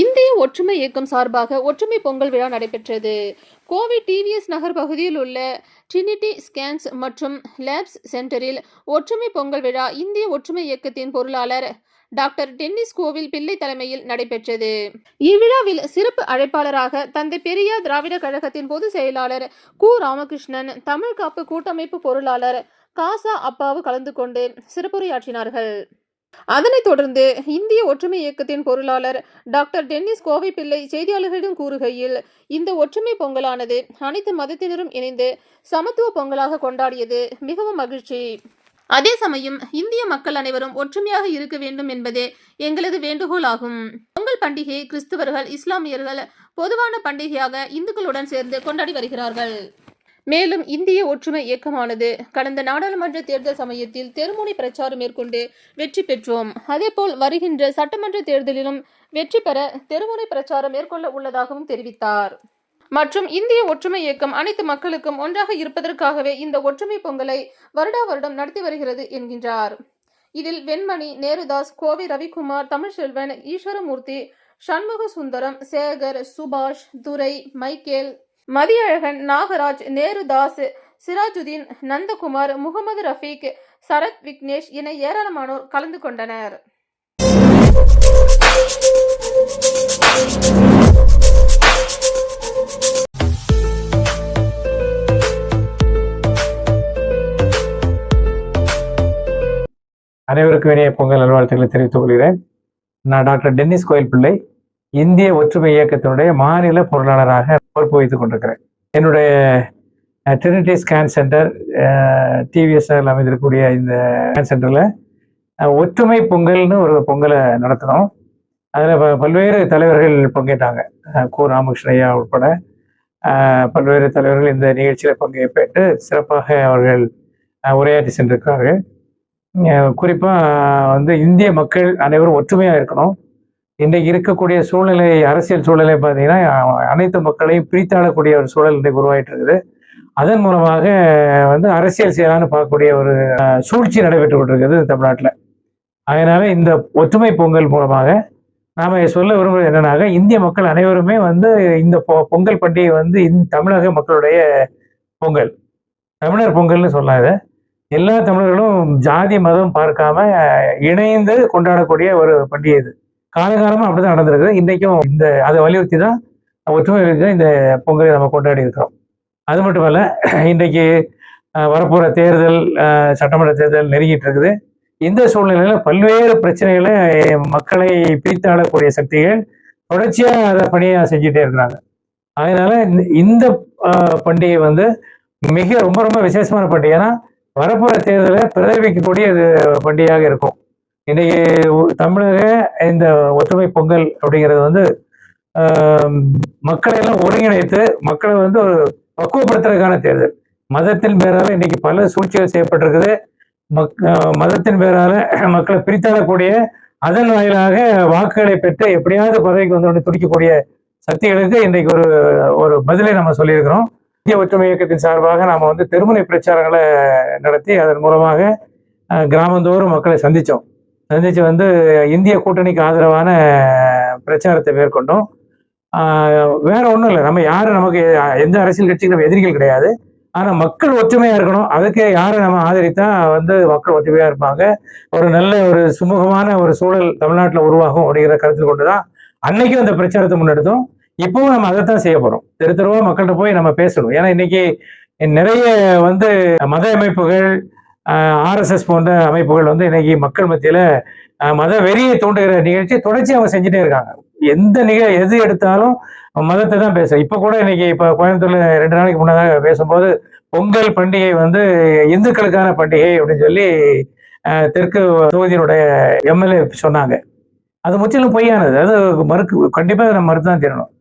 இந்திய ஒற்றுமை இயக்கம் சார்பாக ஒற்றுமை பொங்கல் விழா நடைபெற்றது. கோவை டிவிஎஸ் நகர் பகுதியில் உள்ள ட்ரினிட்டி ஸ்கேன்ஸ் மற்றும் லேப்ஸ் சென்டரில் ஒற்றுமை பொங்கல் விழா இந்திய ஒற்றுமை இயக்கத்தின் பொருளாளர் டாக்டர் டென்னிஸ் கோவில் பிள்ளை தலைமையில் நடைபெற்றது. இவ்விழாவில் சிறப்பு அழைப்பாளராக தந்தை பெரியார் திராவிட கழகத்தின் பொதுச் செயலாளர் கு. ராமகிருஷ்ணன் தமிழ் காப்பு கூட்டமைப்பு பொருளாளர் காசா அப்பாவு கலந்து கொண்டு சிறப்புரையாற்றினார்கள். அதனைத் தொடர்ந்து இந்திய ஒற்றுமை இயக்கத்தின் பொருளாளர் டாக்டர் டென்னிஸ் கோவை பிள்ளை செய்தியாளர்களிடம் கூறுகையில் இந்த ஒற்றுமை பொங்கலானது அனைத்து மதத்தினரும் இணைந்து சமத்துவ பொங்கலாக கொண்டாடியது மிகவும் மகிழ்ச்சி. அதே சமயம் இந்திய மக்கள் அனைவரும் ஒற்றுமையாக இருக்க வேண்டும் என்பதே எங்களது வேண்டுகோள் ஆகும். பொங்கல் பண்டிகை கிறிஸ்துவர்கள் இஸ்லாமியர்கள் பொதுவான பண்டிகையாக இந்துக்களுடன் சேர்ந்து கொண்டாடி வருகிறார்கள். மேலும் இந்திய ஒற்றுமை இயக்கமானது கடந்த நாடாளுமன்ற தேர்தல் சமயத்தில் தெருமுனை பிரச்சாரம் மேற்கொண்டு வெற்றி பெற்றோம். அதேபோல் வருகின்ற சட்டமன்ற தேர்தலிலும் வெற்றி பெற தெருமுனை பிரச்சாரம் மேற்கொள்ள உள்ளதாகவும் தெரிவித்தார். மற்றும் இந்திய ஒற்றுமை இயக்கம் அனைத்து மக்களுக்கும் ஒன்றாக இருப்பதற்காகவே இந்த ஒற்றுமை பொங்கலை வருடா வருடம் நடத்தி வருகிறது என்கின்றார். இதில் வெண்மணி நேருதாஸ் கோவை ரவிக்குமார் தமிழ்செல்வன் ஈஸ்வரமூர்த்தி சண்முக சுந்தரம் சேகர் சுபாஷ் துரை மைக்கேல் மதியழகன் நாகராஜ் நேருதாஸ் சிராஜுதீன் நந்தகுமார் முகமது ரஃபீக் சரத் விக்னேஷ் என ஏராளமானோர் கலந்து கொண்டனர். அனைவருக்கும் இனிய பொங்கல் நல்வாழ்த்துக்களை தெரிவித்துக் கொள்கிறேன். நான் டாக்டர் டென்னிஸ் கோயில் பிள்ளை இந்திய ஒற்றுமை இயக்கத்தினுடைய மாநில பொருளாளராக பொறுப்பு வைத்துக் கொண்டிருக்கிறேன் என்னுடைய ட்ரினிட்டி ஸ்கேன் சென்டர் டிவிஎஸ்ஆரில் அமைந்திருக்கக்கூடிய இந்த ஸ்கேன் சென்டரில் ஒற்றுமை பொங்கல்னு ஒரு பொங்கலை நடத்தினோம். அதில் பல்வேறு தலைவர்கள் பங்கேற்றாங்க. அஹ் கு ராமகிருஷ்ணய்யா உட்பட பல்வேறு தலைவர்கள் இந்த நிகழ்ச்சியில் பங்கேற்பேற்று சிறப்பாக அவர்கள் உரையாற்றி சென்றிருக்கிறார்கள். குறிப்பாக வந்து இந்திய மக்கள் அனைவரும் ஒற்றுமையாக இருக்கணும். இன்றைக்கு இருக்கக்கூடிய சூழ்நிலை அரசியல் சூழ்நிலை பார்த்தீங்கன்னா அனைத்து மக்களையும் பிரித்தாளக்கூடிய ஒரு சூழல் இன்றைக்கு உருவாயிட்டு இருக்குது. அதன் மூலமாக வந்து அரசியல் செய்யலான்னு பார்க்கக்கூடிய ஒரு சூழ்ச்சி நடைபெற்று கொண்டிருக்குது தமிழ்நாட்டில். அதனால இந்த ஒற்றுமை பொங்கல் மூலமாக நாம சொல்ல விரும்புவது என்னன்னாக்க இந்திய மக்கள் அனைவருமே வந்து இந்த பொ- பொங்கல் பண்டிகை வந்து இந்த தமிழக மக்களுடைய பொங்கல். தமிழர் பொங்கல்னு சொல்லாத எல்லா தமிழர்களும் ஜாதி மதம் பார்க்காம இணைந்து கொண்டாடக்கூடிய ஒரு பண்டிகை இது. காலகாலமா அப்படிதான் நடந்திருக்கு. இன்றைக்கும் இந்த அதை வலியுறுத்தி தான் ஒற்றுமை தான் இந்த பொங்கலை நம்ம கொண்டாடி இருக்கிறோம். அது மட்டுமல்ல இன்றைக்கு வரப்போகிற தேர்தல் சட்டமன்ற தேர்தல் நெருங்கிட்டு இருக்குது. இந்த சூழ்நிலையில் பல்வேறு பிரச்சனைகளை மக்களை பிரித்தாளக்கூடிய சக்திகள் தொடர்ச்சியாக அதை பணியை செஞ்சுட்டே இருக்கிறாங்க. அதனால இந்த- இந்த பண்டிகை வந்து மிக ரொம்ப ரொம்ப விசேஷமான பண்டிகை. ஏன்னா தேர்தலை பிரதிபலிக்கக்கூடிய இது பண்டிகையாக இருக்கும். இன்னைக்கு தமிழக இந்த ஒற்றுமை பொங்கல் அப்படிங்கிறது வந்து மக்களை எல்லாம் ஒருங்கிணைத்து மக்களை வந்து ஒரு பக்குவப்படுத்துறதுக்கான தேர்தல். மதத்தின் பேரால இன்னைக்கு பல சூழ்ச்சிகள் செய்யப்பட்டிருக்குது. மக் மதத்தின் பேரால மக்களை பிரித்தாளக்கூடிய அதன் வாயிலாக வாக்குகளை பெற்று எப்படியாவது பதவிக்கு வந்து துடிக்கக்கூடிய சக்திகளுக்கு இன்றைக்கு ஒரு ஒரு பதிலை நம்ம சொல்லியிருக்கிறோம். இந்திய ஒற்றுமை இயக்கத்தின் சார்பாக நாம் வந்து தெருமுனை பிரச்சாரங்களை நடத்தி அதன் மூலமாக கிராமந்தோறும் மக்களை சந்தித்தோம் சந்திச்சு வந்து இந்திய கூட்டணிக்கு ஆதரவான பிரச்சாரத்தை மேற்கொண்டோம். வேற ஒன்றும் இல்லை. நம்ம யாரும் நமக்கு எந்த அரசியல் கட்சிக்கு நம்ம எதிரிகள் கிடையாது. ஆனால் மக்கள் ஒற்றுமையாக இருக்கணும். அதுக்கே யாரை நம்ம ஆதரித்தா வந்து மக்கள் ஒற்றுமையாக இருப்பாங்க. ஒரு நல்ல ஒரு சுமூகமான ஒரு சூழல் தமிழ்நாட்டில் உருவாகும் அப்படிங்கிற கருத்தில் கொண்டு தான் அன்னைக்கும் அந்த பிரச்சாரத்தை முன்னெடுத்தோம். இப்பவும் நம்ம அதைத்தான் செய்ய போகிறோம் தெரு தெருவாக மக்கள்கிட்ட போய் நம்ம பேசணும். ஏன்னா இன்னைக்கு நிறைய வந்து மத அமைப்புகள் ஆர்எஸ்எஸ் போன்ற அமைப்புகள் வந்து இன்னைக்கு மக்கள் மத்தியில் மத வெறியை தூண்டுகிற நிகழ்ச்சி தொடர்ச்சி அவங்க செஞ்சுட்டே இருக்காங்க. எந்த நிக எது எடுத்தாலும் மதத்தை தான் பேச இப்போ கூட இன்னைக்கு இப்போ கோயம்புத்தூர்ல ரெண்டு நாளைக்கு முன்னதாக பேசும்போது பொங்கல் பண்டிகை வந்து இந்துக்களுக்கான பண்டிகை அப்படின்னு சொல்லி தெற்கு தொகுதியினுடைய எம்எல்ஏ சொன்னாங்க. அது முற்றிலும் பொய்யானது. அது மறுக்கு கண்டிப்பாக நம்ம மறுத்து தான் தீரணும்.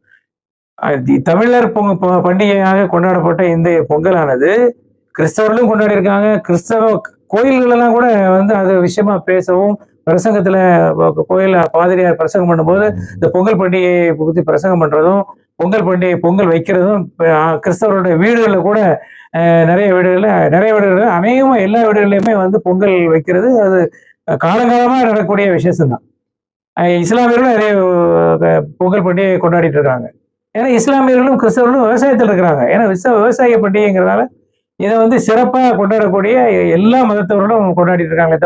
தி- தமிழர் பொங்க பண்டிகையாக கொண்டாடப்பட்ட இந்த பொங்கலானது கிறிஸ்தவர்களும் கொண்டாடி இருக்காங்க கிறிஸ்தவ கோயில்களெல்லாம் கூட வந்து அது விஷயமா பேசவும் பிரசங்கத்துல கோயில பாதிரியார் பிரசங்கம் பண்ணும்போது இந்த பொங்கல் பண்டிகையை பற்றி பிரசங்கம் பண்றதும் பொங்கல் பண்டிகை பொங்கல் வைக்கிறதும் கிறிஸ்தவருடைய வீடுகளில் கூட நிறைய வீடுகளில் நிறைய வீடுகளில் அநேகமா எல்லா வீடுகள்லயுமே வந்து பொங்கல் வைக்கிறது அது காலங்காலமா நடக்கக்கூடிய விசேஷம்தான். இஸ்லாமியர்களும் நிறைய பொங்கல் பண்டிகை கொண்டாடிட்டு இருக்காங்க. ஏன்னா இஸ்லாமியர்களும் கிறிஸ்தவர்களும் விவசாயத்தில் இருக்கிறாங்க. ஏன்னா விவசாய விவசாய பண்டிகைங்கிறதால இதை வந்து சிறப்பாக கொண்டாடக்கூடிய எல்லா மதத்தவர்களும் கொண்டாடிட்டு இருக்காங்க